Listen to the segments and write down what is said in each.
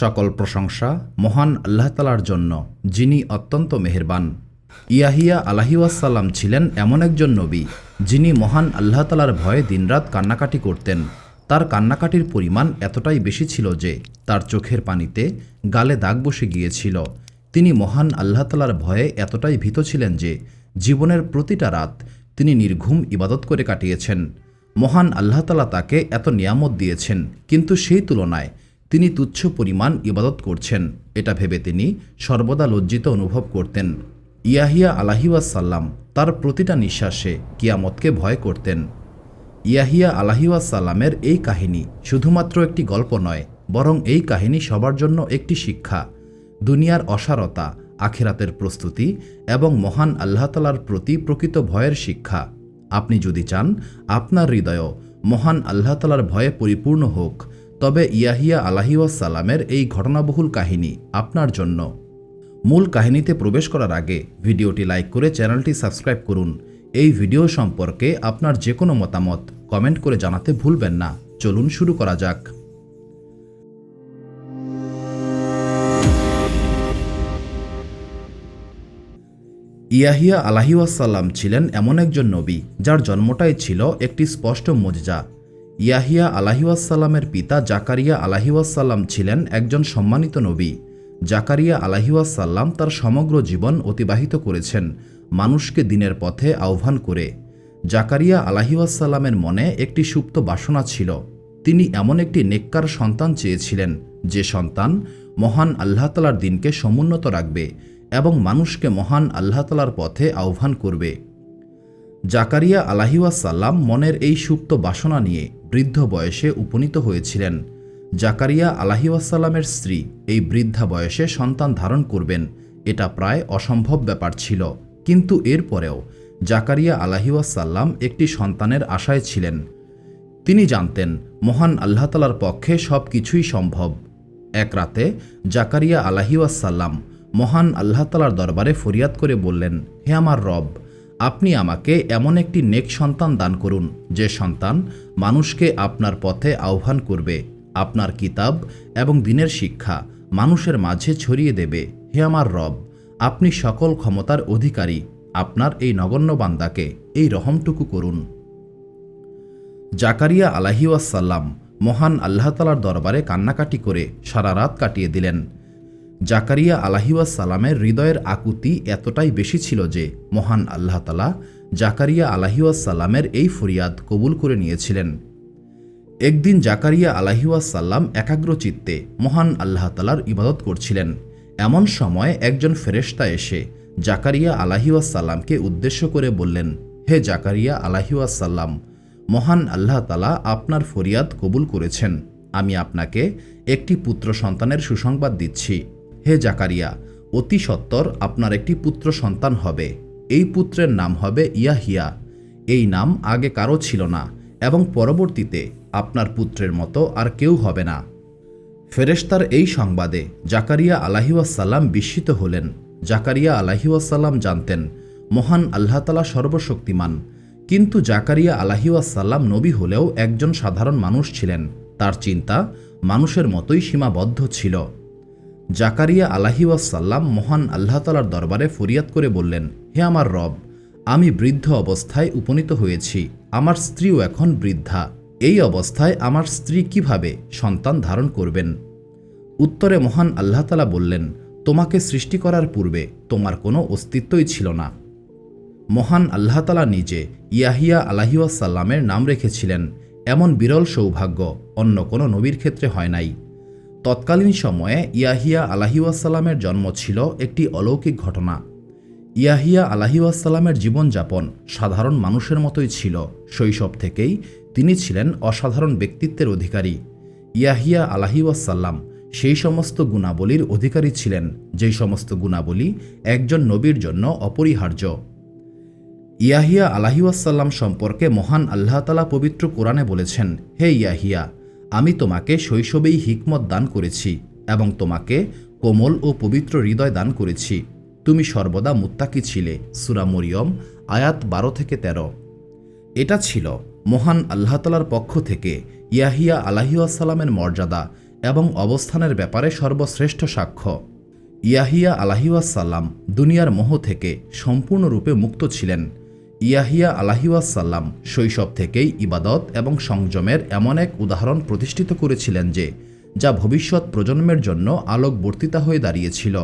সকল প্রশংসা মহান আল্লাহ তালার জন্য, যিনি অত্যন্ত মেহেরবান। ইয়াহিয়া আলাহিউসাল্লাম ছিলেন এমন একজন নবী, যিনি মহান আল্লাহ তালার ভয়ে দিনরাত কান্নাকাটি করতেন। তার কান্নাকাটির পরিমাণ এতটাই বেশি ছিল যে, তার চোখের পানিতে গালে দাগ বসে গিয়েছিল। তিনি মহান আল্লাহ তালার ভয়ে এতটাই ভীত ছিলেন যে, জীবনের প্রতিটা রাত তিনি নির্ঘুম ইবাদত করে কাটিয়েছেন। মহান আল্লাহ তালা তাকে এত নিয়ামত দিয়েছেন, কিন্তু সেই তুলনায় তিনি তুচ্ছ পরিমাণ ইবাদত করছেন। এটা ভেবে তিনি সর্বদা লজ্জিত অনুভব করতেন। ইয়াহিয়া আলাহিওয়াসাল্লাম তার প্রতিটা নিঃশ্বাসে কিয়ামতকে ভয় করতেন। ইয়াহিয়া আলাহিওয়াসাল্লামের এই কাহিনী শুধুমাত্র একটি গল্প নয়, বরং এই কাহিনী সবার জন্য একটি শিক্ষা। দুনিয়ার অসারতা, আখিরাতের প্রস্তুতি এবং মহান আল্লাহতালার প্রতি প্রকৃত ভয়ের শিক্ষা। আপনি যদি চান, আপনার হৃদয় মহান আল্লাহতালার ভয়ে পরিপূর্ণ হোক তবে ইয়াহিয়া আলাহিওয়াসাল্লামের এই ঘটনাবহুল কাহিনী আপনার জন্য। মূল কাহিনীতে প্রবেশ করার আগে ভিডিওটি লাইক করে চ্যানেলটি সাবস্ক্রাইব করুন। এই ভিডিও সম্পর্কে আপনার যে কোনো মতামত কমেন্ট করে জানাতে ভুলবেন না। চলুন শুরু করা যাক। ইয়াহিয়া আলাহিউসাল্লাম ছিলেন এমন একজন নবী, যার জন্মটাই ছিল একটি স্পষ্ট মজজা। ইয়াহিয়া আলাহিউসাল্লামের পিতা জাকারিয়া আলাহিউসাল্লাম ছিলেন একজন সম্মানিত নবী। জাকারিয়া আলাহিউসাল্লাম তার সমগ্র জীবন অতিবাহিত করেছেন, মানুষকে দিনের পথে আহ্বান করে। জাকারিয়া আলাহিউসাল্লামের মনে একটি সুপ্ত বাসনা ছিল। তিনি এমন একটি নেককার সন্তান চেয়েছিলেন, যে সন্তান মহান আল্লাহ তালার দিনকে সমুন্নত রাখবে এবং মানুষকে মহান আল্লাহ তালার পথে আহ্বান করবে। জাকারিয়া আলাহিউসাল্লাম মনের এই সুপ্ত বাসনা নিয়ে বৃদ্ধ বয়সে উপনীত হয়েছিলেন। জাকারিয়া আলাহিউসাল্লামের স্ত্রী এই বৃদ্ধা বয়সে সন্তান ধারণ করবেন, এটা প্রায় অসম্ভব ব্যাপার ছিল। কিন্তু এরপরেও জাকারিয়া আলাহিউসাল্লাম একটি সন্তানের আশায় ছিলেন। তিনি জানতেন, মহান আল্লাহ তালার পক্ষে সব কিছুই সম্ভব। এক রাতে জাকারিয়া আলাহিউসাল্লাম মহান আল্লাহতালার দরবারে ফরিয়াদ করে বললেন, হে আমার রব আপনি আমাকে এমন একটি নেক সন্তান দান করুন, যে সন্তান মানুষকে আপনার পথে আহ্বান করবে, আপনার কিতাব এবং দিনের শিক্ষা মানুষের মাঝে ছড়িয়ে দেবে। হে আমার রব, আপনি সকল ক্ষমতার অধিকারী, আপনার এই নগণ্য বান্দাকে এই রহমটুকু করুন। জাকারিয়া আলাহিউসাল্লাম মহান আল্লাহতালার দরবারে কান্নাকাটি করে সারা রাত কাটিয়ে দিলেন। জাকারিয়া আলাহিউসাল্লামের হৃদয়ের আকুতি এতটাই বেশি ছিল যে মহান আল্লাহ তালা জাকারিয়া আলাহিউসাল্লামের এই ফরিয়াদ কবুল করে নিয়েছিলেন। একদিন জাকারিয়া আলাহিউসাল্লাম একাগ্র চিত্তে মহান আল্লাহ তালার ইবাদত করছিলেন। এমন সময় একজন ফেরেশতা এসে জাকারিয়া আলাহিউসাল্লামকে উদ্দেশ্য করে বললেন, হে জাকারিয়া আলাহিউসাল্লাম মহান আল্লাহ তালা আপনার ফরিয়াদ কবুল করেছেন। আমি আপনাকে একটি পুত্র সন্তানের সুসংবাদ দিচ্ছি। হে জাকারিয়া, অতি সত্বর আপনার একটি পুত্র সন্তান হবে। এই পুত্রের নাম হবে ইয়াহিয়া। এই নাম আগে কারও ছিল না এবং পরবর্তীতে আপনার পুত্রের মতো আর কেউ হবে না। ফেরেশতার এই সংবাদে জাকারিয়া আলাহিউসাল্লাম বিস্মিত হলেন। জাকারিয়া আলাহিউসাল্লাম জানতেন, মহান আল্লাহ তালা সর্বশক্তিমান। কিন্তু জাকারিয়া আলাহিউসাল্লাম নবী হলেও একজন সাধারণ মানুষ ছিলেন। তার চিন্তা মানুষের মতোই সীমাবদ্ধ ছিল। জাকারিয়া আলাহিউসাল্লাম মহান আল্লাহ তালার দরবারে ফরিয়াদ করে বললেন, হে আমার রব, আমি বৃদ্ধ অবস্থায় উপনীত হয়েছি, আমার স্ত্রীও এখন বৃদ্ধা। এই অবস্থায় আমার স্ত্রী কীভাবে সন্তান ধারণ করবেন? উত্তরে মহান আল্লাহ তালা বললেন, তোমাকে সৃষ্টি করার পূর্বে তোমার কোনো অস্তিত্বই ছিল না। মহান আল্লাহ তালা নিজে ইয়াহিয়া আলাহিউসাল্লামের নাম রেখেছিলেন, এমন বিরল সৌভাগ্য অন্য কোনো নবীর ক্ষেত্রে হয় নাই। তৎকালীন সময়ে ইয়াহিয়া আলাহিউসাল্লামের জন্ম ছিল একটি অলৌকিক ঘটনা। ইয়াহিয়া আলাহিউসাল্লামের জীবনযাপন সাধারণ মানুষের মতোই ছিল। শৈশব থেকেই তিনি ছিলেন অসাধারণ ব্যক্তিত্বের অধিকারী। ইয়াহিয়া আলাহিউসাল্লাম সেই সমস্ত গুণাবলীর অধিকারী ছিলেন, যেই সমস্ত গুণাবলী একজন নবীর জন্য অপরিহার্য। ইয়াহিয়া আলাহিউসাল্লাম সম্পর্কে মহান আল্লাহতালা পবিত্র কোরআনে বলেছেন, হে ইয়াহিয়া আমি তোমাকে শৈশবেই হিকমত দান করেছি এবং তোমাকে কোমল ও পবিত্র হৃদয় দান করেছি। তুমি সর্বদা মুত্তাকি ছিলে। সুরা মরিয়ম, আয়াত বারো থেকে তেরো। এটা ছিল মহান আল্লাহ তালার পক্ষ থেকে ইয়াহিয়া আলাহিউসালামের মর্যাদা এবং অবস্থানের ব্যাপারে সর্বশ্রেষ্ঠ সাক্ষ্য। ইয়াহিয়া আলাহিউসাল্লাম দুনিয়ার মোহ থেকে সম্পূর্ণরূপে মুক্ত ছিলেন। ইয়াহিয়া আলাহিউসাল্লাম শৈশব থেকেই ইবাদত এবং সংযমের এমন এক উদাহরণ প্রতিষ্ঠিত করেছিলেন যে, যা ভবিষ্যৎ প্রজন্মের জন্য আলোকবর্তিতা হয়ে দাঁড়িয়েছিল।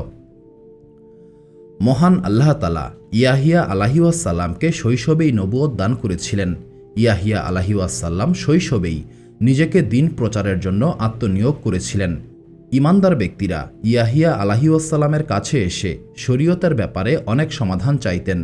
মহান আল্লাহ তালা ইয়াহিয়া আলাহিউসাল্লামকে শৈশবেই নবুয়ত দান করেছিলেন। ইয়াহিয়া আলাহিউসাল্লাম শৈশবেই নিজেকে দিন প্রচারের জন্য আত্মনিয়োগ করেছিলেন। ইমানদার ব্যক্তিরা ইয়াহিয়া আলাহিউসাল্লামের কাছে এসে শরীয়তের ব্যাপারে অনেক সমাধান চাইতেন।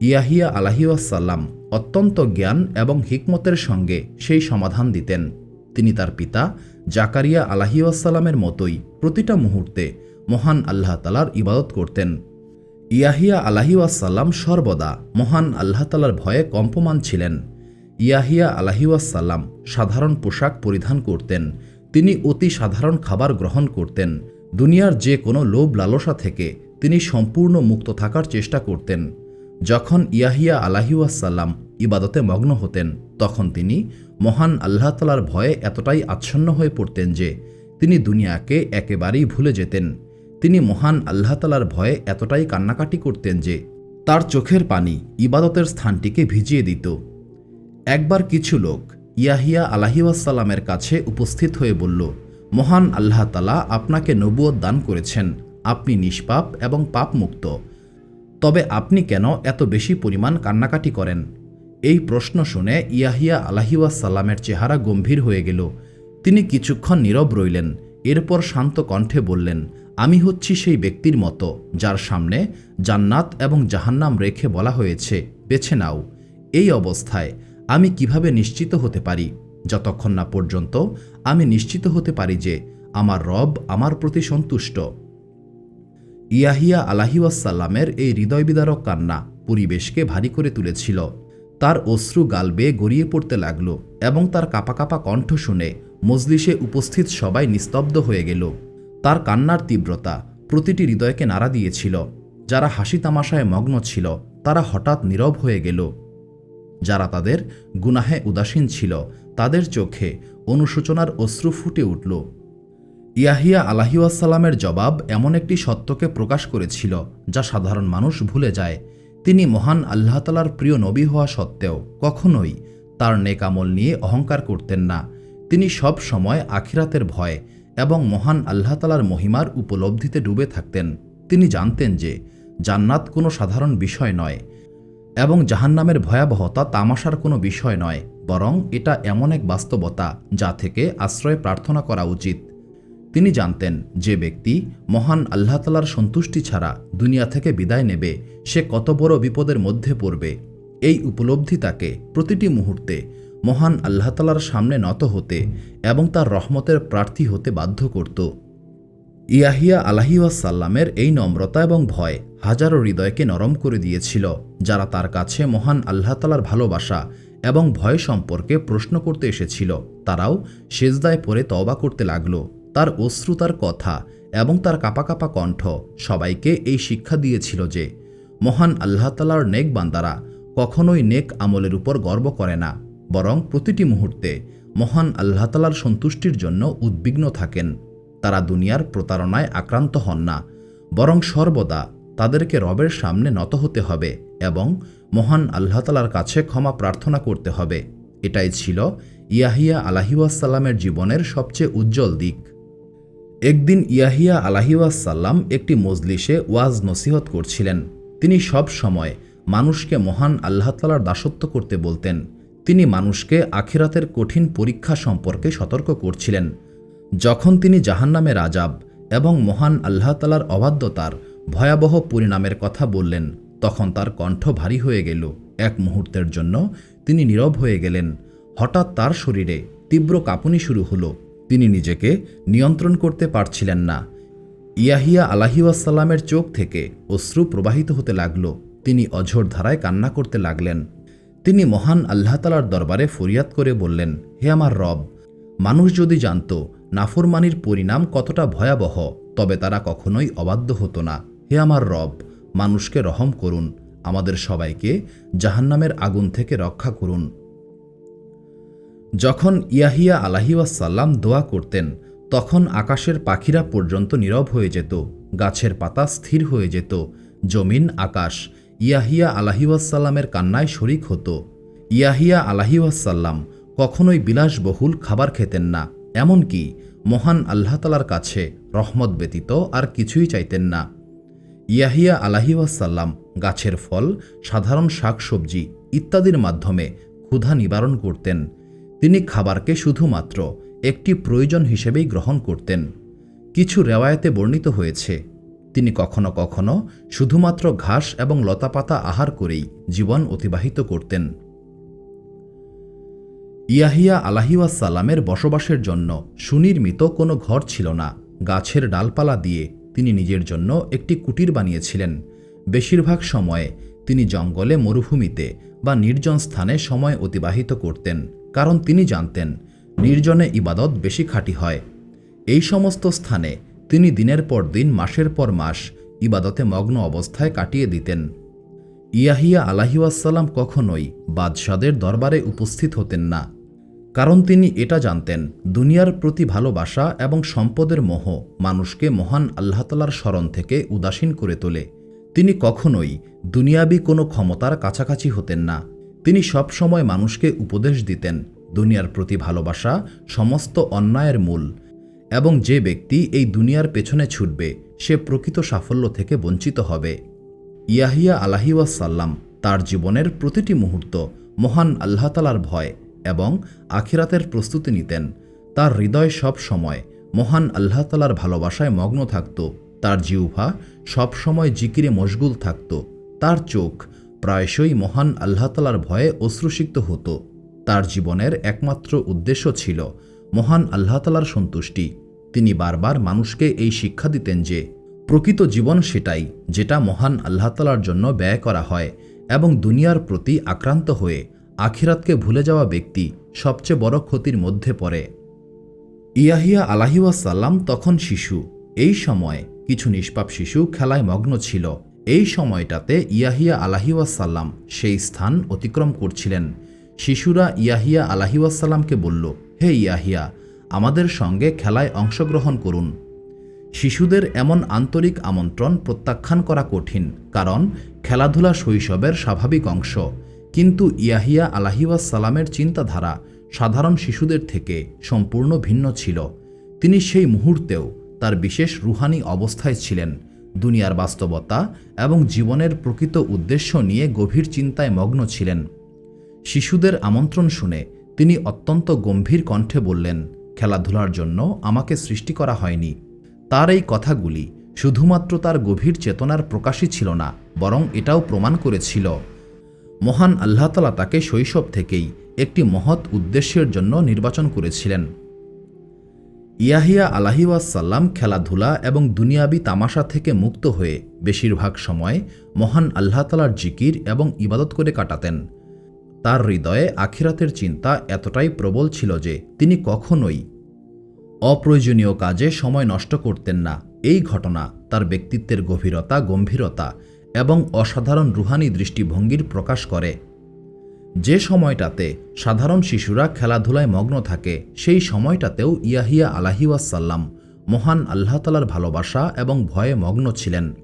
ইয়াহিয়া আলাহিউসাল্লাম অত্যন্ত জ্ঞান এবং হিকমতের সঙ্গে সেই সমাধান দিতেন। তিনি তার পিতা জাকারিয়া আলাহিউসাল্লামের মতোই প্রতিটা মুহূর্তে মহান আল্লাহ তালার ইবাদত করতেন। ইয়াহিয়া আলাহিউসাল্লাম সর্বদা মহান আল্লাহ তালার ভয়ে কম্পমান ছিলেন। ইয়াহিয়া আলাহিউসাল্লাম সাধারণ পোশাক পরিধান করতেন। তিনি অতি সাধারণ খাবার গ্রহণ করতেন। দুনিয়ার যে কোনো লোভ লালসা থেকে তিনি সম্পূর্ণ মুক্ত থাকার চেষ্টা করতেন। যখন ইয়াহিয়া আলাহিউসাল্লাম ইবাদতে মগ্ন হতেন, তখন তিনি মহান আল্লাহ তালার ভয়ে এতটাই আচ্ছন্ন হয়ে পড়তেন যে তিনি দুনিয়াকে একেবারেই ভুলে যেতেন। তিনি মহান আল্লাহ তালার ভয়ে এতটাই কান্নাকাটি করতেন যে তার চোখের পানি ইবাদতের স্থানটিকে ভিজিয়ে দিত। একবার কিছু লোক ইয়াহিয়া আলাহিউসাল্লামের কাছে উপস্থিত হয়ে বলল, মহান আল্লাহ তালা আপনাকে নবুয়ত দান করেছেন। আপনি নিষ্পাপ এবং পাপমুক্ত। তবে আপনি কেন এত বেশি পরিমাণ কান্নাকাটি করেন? এই প্রশ্ন শুনে ইয়াহিয়া আলাহিউসাল্লামের চেহারা গম্ভীর হয়ে গেল। তিনি কিছুক্ষণ নীরব রইলেন, এরপর শান্ত কণ্ঠে বললেন, আমি হচ্ছি সেই ব্যক্তির মতো, যার সামনে জান্নাত এবং জাহান্নাম রেখে বলা হয়েছে, বেছে নাও। এই অবস্থায় আমি কীভাবে নিশ্চিত হতে পারি? যতক্ষণ না পর্যন্ত আমি নিশ্চিত হতে পারি যে আমার রব আমার প্রতি সন্তুষ্ট ইয়াহিয়া আলাহিউসাল্লামের এই হৃদয়বিদারক কান্না পরিবেশকে ভারী করে তুলেছিল। তার অশ্রু গাল বেয়ে গড়িয়ে পড়তে লাগল এবং তার কাপা কাপা কণ্ঠ শুনে মজলিসে উপস্থিত সবাই নিস্তব্ধ হয়ে গেল। তার কান্নার তীব্রতা প্রতিটি হৃদয়কে নাড়া দিয়েছিল। যারা হাসি তামাশায় মগ্ন ছিল, তারা হঠাৎ নীরব হয়ে গেল। যারা তাদের গুনাহে উদাসীন ছিল, তাদের চোখে অনুশোচনার অশ্রু ফুটে উঠল। ইয়াহিয়া আলাহিউসাল্লামের জবাব এমন একটি সত্যকে প্রকাশ করেছিল, যা সাধারণ মানুষ ভুলে যায়। তিনি মহান আল্লাহতালার প্রিয় নবী হওয়া সত্ত্বেও কখনোই তার নেকামল নিয়ে অহংকার করতেন না। তিনি সব সময় আখিরাতের ভয় এবং মহান আল্লাহতালার মহিমার উপলব্ধিতে ডুবে থাকতেন। তিনি জানতেন যে জান্নাত কোনো সাধারণ বিষয় নয় এবং জাহান্নামের ভয়াবহতা তামাশার কোনো বিষয় নয়, বরং এটা এমন এক বাস্তবতা যা থেকে আশ্রয় প্রার্থনা করা উচিত। তিনি জানতেন যে ব্যক্তি মহান আল্লাহ তালার সন্তুষ্টি ছাড়া দুনিয়া থেকে বিদায় নেবে, সে কত বড় বিপদের মধ্যে পড়বে। এই উপলব্ধি তাকে প্রতিটি মুহূর্তে মহান আল্লাহ তালার সামনে নত হতে এবং তার রহমতের প্রার্থী হতে বাধ্য করত। ইয়াহিয়া আলাহিউসাল্লামের এই নম্রতা এবং ভয় হাজারো হৃদয়কে নরম করে দিয়েছিল, যারা তার কাছে মহান আল্লাহ তালার ভালোবাসা এবং ভয় সম্পর্কে প্রশ্ন করতে এসেছিল। তারাও সেজদায় পড়ে তওবা করতে লাগল। তার অশ্রু তার কথা এবং তার কাপা কাপা কণ্ঠ সবাইকে এই শিক্ষা দিয়েছিল যে, মহান আল্লাহ তালার নেক বান্দারা কখনোই নেক আমলের উপর গর্ব করে না, বরং প্রতিটি মুহূর্তে মহান আল্লাহ তালার সন্তুষ্টির জন্য উদ্বিগ্ন থাকেন। তারা দুনিয়ার প্রতারণায় আক্রান্ত হন না, বরং সর্বদা তাদেরকে রবের সামনে নত হতে হবে এবং মহান আল্লাহ তালার কাছে ক্ষমা প্রার্থনা করতে হবে। এটাই ছিল ইয়াহিয়া আলাহিউসাল্লামের জীবনের সবচেয়ে উজ্জ্বল দিক। একদিন ইয়াহিয়া আলাহিউসাল্লাম একটি মজলিসে ওয়াজ নসিহত করছিলেন। তিনি সব সময় মানুষকে মহান আল্লাহ তালার দাসত্ব করতে বলতেন। তিনি মানুষকে আখিরাতের কঠিন পরীক্ষা সম্পর্কে সতর্ক করছিলেন। যখন তিনি জাহান্নামে রাজাব এবং মহান আল্লাহ তালার অবাধ্যতার ভয়াবহ পরিণামের কথা বললেন, তখন তার কণ্ঠ ভারী হয়ে গেল। এক মুহূর্তের জন্য তিনি নীরব হয়ে গেলেন। হঠাৎ তার শরীরে তীব্র কাঁপুনি শুরু হলো। তিনি নিজেকে নিয়ন্ত্রণ করতে পারছিলেন না। ইয়াহিয়া আলাহিউসাল্লামের চোখ থেকে অশ্রু প্রবাহিত হতে লাগল। তিনি অঝোর ধারায় কান্না করতে লাগলেন। তিনি মহান আল্লাহ তালার দরবারে ফরিয়াদ করে বললেন, হে আমার রব, মানুষ যদি জানত নাফরমানির পরিণাম কতটা ভয়াবহ, তবে তারা কখনোই অবাধ্য হতো না। হে আমার রব, মানুষকে রহম করুন। আমাদের সবাইকে জাহান্নামের আগুন থেকে রক্ষা করুন। যখন ইয়াহিয়া আলাহিউসাল্লাম দোয়া করতেন, তখন আকাশের পাখিরা পর্যন্ত নীরব হয়ে যেত, গাছের পাতা স্থির হয়ে যেত, জমিন আকাশ ইয়াহিয়া আলাহিউসাল্লামের কান্নায় শরিক হতো। ইয়াহিয়া আলাহিউসাল্লাম কখনোই বিলাসবহুল খাবার খেতেন না, এমনকি মহান আল্লাহতালার কাছে রহমত ব্যতীত আর কিছুই চাইতেন না। ইয়াহিয়া আলাহিউসাল্লাম গাছের ফল, সাধারণ শাকসবজি ইত্যাদির মাধ্যমে ক্ষুধা নিবারণ করতেন তিনি খাবারকে শুধুমাত্র একটি প্রয়োজন হিসেবেই গ্রহণ করতেন। কিছু রেওয়ায়তে বর্ণিত হয়েছে, তিনি কখনো কখনো শুধুমাত্র ঘাস এবং লতাপাতা আহার করেই জীবন অতিবাহিত করতেন। ইয়াহিয়া আলাহিউসাল্লামের বসবাসের জন্য সুনির্মিত কোনো ঘর ছিল না। গাছের ডালপালা দিয়ে তিনি নিজের জন্য একটি কুটির বানিয়েছিলেন। বেশিরভাগ সময়ে তিনি জঙ্গলে মরুভূমিতে বা নির্জন স্থানে সময় অতিবাহিত করতেন। কারণ তিনি জানতেন, নির্জনে ইবাদত বেশি খাঁটি হয়। এই সমস্ত স্থানে তিনি দিনের পর দিন, মাসের পর মাস ইবাদতে মগ্ন অবস্থায় কাটিয়ে দিতেন। ইয়াহিয়া আলাহিউসাল্লাম কখনোই বাদশাদের দরবারে উপস্থিত হতেন না, কারণ তিনি এটা জানতেন, দুনিয়ার প্রতি ভালোবাসা এবং সম্পদের মোহ মানুষকে মহান আল্লাহতালার স্মরণ থেকে উদাসীন করে তোলে। তিনি কখনোই দুনিয়াবি কোনো ক্ষমতার কাছাকাছি হতেন না। তিনি সবসময় মানুষকে উপদেশ দিতেন, দুনিয়ার প্রতি ভালোবাসা সমস্ত অন্যায়ের মূল, এবং যে ব্যক্তি এই দুনিয়ার পেছনে ছুটবে, সে প্রকৃত সাফল্য থেকে বঞ্চিত হবে। ইয়াহিয়া আলাহিউসাল্লাম তার জীবনের প্রতিটি মুহূর্ত মহান আল্লাহতালার ভয় এবং আখিরাতের প্রস্তুতি নিতেন। তার হৃদয় সব সময় মহান আল্লাহতালার ভালোবাসায় মগ্ন থাকত। তার জিউভা সব সময় জিকিরে মশগুল থাকত। তার চোখ প্রায়শই মহান আল্লাহতালার ভয়ে অশ্রুসিক্ত হতো। তার জীবনের একমাত্র উদ্দেশ্য ছিল মহান আল্লাহতালার সন্তুষ্টি। তিনি বারবার মানুষকে এই শিক্ষা দিতেন যে, প্রকৃত জীবন সেটাই যেটা মহান আল্লাহতালার জন্য ব্যয় করা হয় এবং দুনিয়ার প্রতি আক্রান্ত হয়ে আখিরাতকে ভুলে যাওয়া ব্যক্তি সবচেয়ে বড় ক্ষতির মধ্যে পড়ে। ইয়াহিয়া আলাহিউসাল্লাম তখন শিশু। এই সময় কিছু নিষ্পাপ শিশু খেলায় মগ্ন ছিল। এই সময়টাতে ইয়াহিয়া আলাহিউসাল্লাম সেই স্থান অতিক্রম করছিলেন। শিশুরা ইয়াহিয়া আলাহিউসাল্লামকে বলল, হে ইয়াহিয়া, আমাদের সঙ্গে খেলায় অংশগ্রহণ করুন। শিশুদের এমন আন্তরিক আমন্ত্রণ প্রত্যাখ্যান করা কঠিন, কারণ খেলাধুলা শৈশবের স্বাভাবিক অংশ। কিন্তু ইয়াহিয়া আলাহিউসালামের চিন্তাধারা সাধারণ শিশুদের থেকে সম্পূর্ণ ভিন্ন ছিল। তিনি সেই মুহূর্তেও তার বিশেষ রুহানি অবস্থায় ছিলেন। দুনিয়ার বাস্তবতা এবং জীবনের প্রকৃত উদ্দেশ্য নিয়ে গভীর চিন্তায় মগ্ন ছিলেন। শিশুদের আমন্ত্রণ শুনে তিনি অত্যন্ত গম্ভীর কণ্ঠে বললেন, খেলাধুলার জন্য আমাকে সৃষ্টি করা হয়নি। তার এই কথাগুলি শুধুমাত্র তার গভীর চেতনার প্রকাশই ছিল না, বরং এটাও প্রমাণ করেছিল। মহান আল্লাহতালা তাকে শৈশব থেকেই একটি মহৎ উদ্দেশ্যের জন্য নির্বাচন করেছিলেন। ইয়াহিয়া আলাহিউসাল্লাম খেলাধুলা এবং দুনিয়াবি তামাশা থেকে মুক্ত হয়ে বেশিরভাগ সময় মহান আল্লাহতালার জিকির এবং ইবাদত করে কাটাতেন। তার হৃদয়ে আখিরাতের চিন্তা এতটাই প্রবল ছিল যে তিনি কখনোই অপ্রয়োজনীয় কাজে সময় নষ্ট করতেন না। এই ঘটনা তার ব্যক্তিত্বের গভীরতা, গম্ভীরতা এবং অসাধারণ রুহানি দৃষ্টিভঙ্গির প্রকাশ করে। যে সময়টাতে সাধারণ শিশুরা খেলাধুলায় মগ্ন থাকে, সেই সময়টাতেও ইয়াহিয়া আলাহিউসাল্লাম মহান আল্লাহতালার ভালোবাসা এবং ভয়ে মগ্ন ছিলেন।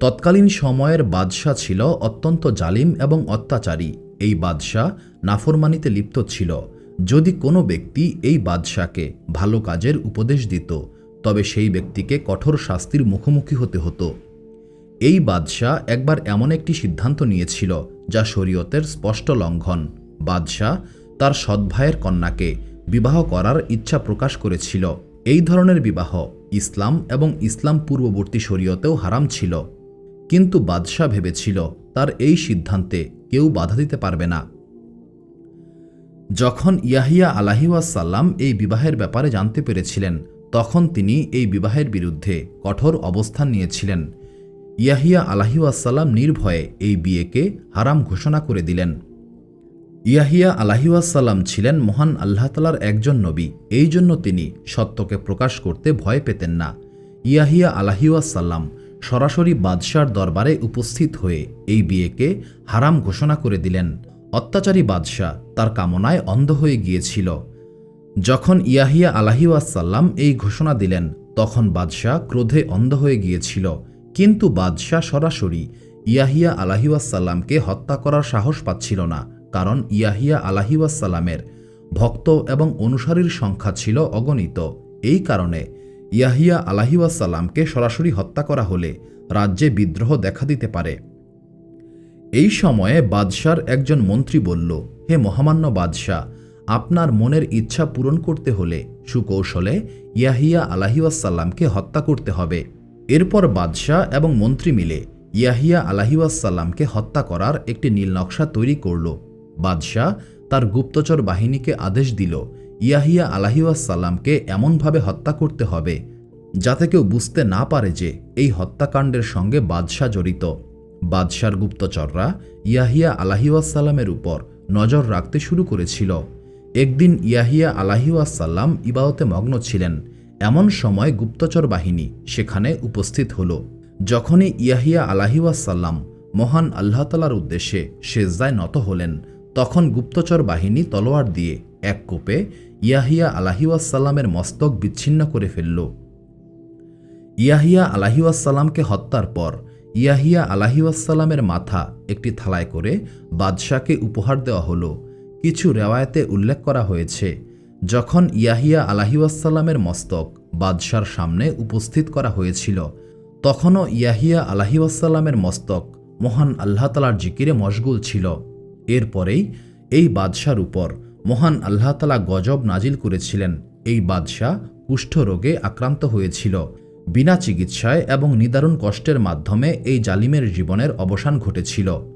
তৎকালীন সময়ের বাদশাহ ছিল অত্যন্ত জালিম এবং অত্যাচারী। এই বাদশাহ নাফরমানিতে লিপ্ত ছিল। যদি কোনো ব্যক্তি এই বাদশাকে ভালো কাজের উপদেশ দিত, তবে সেই ব্যক্তিকে কঠোর শাস্তির মুখোমুখি হতে হতো। এই বাদশাহ একবার এমন একটি সিদ্ধান্ত নিয়েছিল যা শরীয়তের স্পষ্ট লঙ্ঘন। বাদশাহ তার সৎ ভাইয়ের কন্যাকে বিবাহ করার ইচ্ছা প্রকাশ করেছিল। এই ধরনের বিবাহ ইসলাম এবং ইসলাম পূর্ববর্তী শরীয়তেও হারাম ছিল। কিন্তু বাদশাহ ভেবেছিল তার এই সিদ্ধান্তে কেউ বাধা দিতে পারবে না। যখন ইয়াহিয়া আলাহিউসাল্লাম এই বিবাহের ব্যাপারে জানতে পেরেছিলেন, তখন তিনি এই বিবাহের বিরুদ্ধে কঠোর অবস্থান নিয়েছিলেন। ইয়াহিয়া আলাহিউসাল্লাম নির্ভয়ে এই বিয়েকে হারাম ঘোষণা করে দিলেন। ইয়াহিয়া আলাহিউসাল্লাম ছিলেন মহান আল্লাহতালার একজন নবী, এই জন্য তিনি সত্যকে প্রকাশ করতে ভয় পেতেন না। ইয়াহিয়া আলাহিউসাল্লাম সরাসরি বাদশার দরবারে উপস্থিত হয়ে এই বিয়েকে হারাম ঘোষণা করে দিলেন। অত্যাচারী বাদশাহ তার কামনায় অন্ধ হয়ে গিয়েছিল। যখন ইয়াহিয়া আলাহিউসাল্লাম এই ঘোষণা দিলেন, তখন বাদশাহ ক্রোধে অন্ধ হয়ে গিয়েছিল। কিন্তু বাদশাহ সরাসরি ইয়াহিয়া আলাহিউসাল্লামকে হত্যা করার সাহস পাচ্ছিল না, কারণ ইয়াহিয়া আলাহিউসাল্লামের ভক্ত এবং অনুসারীর সংখ্যা ছিল অগণিত। এই কারণে ইয়াহিয়া আলাহিউসাল্লামকে সরাসরি হত্যা করা হলে রাজ্যে বিদ্রোহ দেখা দিতে পারে। এই সময়ে বাদশার একজন মন্ত্রী বলল, হে মহামান্য বাদশাহ, আপনার মনের ইচ্ছা পূরণ করতে হলে সুকৌশলে ইয়াহিয়া আলাহিউসাল্লামকে হত্যা করতে হবে। এরপর বাদশাহ এবং মন্ত্রী মিলে ইয়াহিয়া আলাহিউসাল্লামকে হত্যা করার একটি নীলনকশা তৈরি করল। বাদশাহ তার গুপ্তচর বাহিনীকে আদেশ দিল, ইয়াহিয়া আলাহিউসাল্লামকে এমনভাবে হত্যা করতে হবে যাতে কেউ বুঝতে না পারে যে এই হত্যাকাণ্ডের সঙ্গে বাদশাহ জড়িত। বাদশার গুপ্তচররা ইয়াহিয়া আলাহিউসাল্লামের উপর নজর রাখতে শুরু করেছিল। একদিন ইয়াহিয়া আলাহিউসাল্লাম ইবাদতে মগ্ন ছিলেন এমন সময় গুপ্তচর বাহিনী সেখানে উপস্থিত হল। যখনই ইয়াহিয়া আলাহিউসাল্লাম মহান আল্লাহতালার উদ্দেশ্যে সেজদায় নত হলেন, তখন গুপ্তচর বাহিনী তলোয়ার দিয়ে এক কোপে ইয়াহিয়া আলাহিউসাল্লামের মস্তক বিচ্ছিন্ন করে ফেলল। ইয়াহিয়া আলাহিউসাল্লামকে হত্যার পর ইয়াহিয়া আলাহিউসাল্লামের মাথা একটি থালায় করে বাদশাকে উপহার দেওয়া হলো। কিছু রেওয়ায়তে উল্লেখ করা হয়েছে যখন ইয়াহিয়া আলাহিউসাল্লামের মস্তক বাদশার সামনে উপস্থিত করা হয়েছিল, তখনও ইয়াহিয়া আলাহিউসাল্লামের মস্তক মহান আল্লাহ তালার জিকিরে মশগুল ছিল। এরপরেই এই বাদশার উপর মহান আল্লাহ তালা গজব নাজিল করেছিলেন। এই বাদশাহ কুষ্ঠরোগে আক্রান্ত হয়েছিল। বিনা চিকিৎসায় এবং নিদারুণ কষ্টের মাধ্যমে এই জালিমের জীবনের অবসান ঘটেছিল।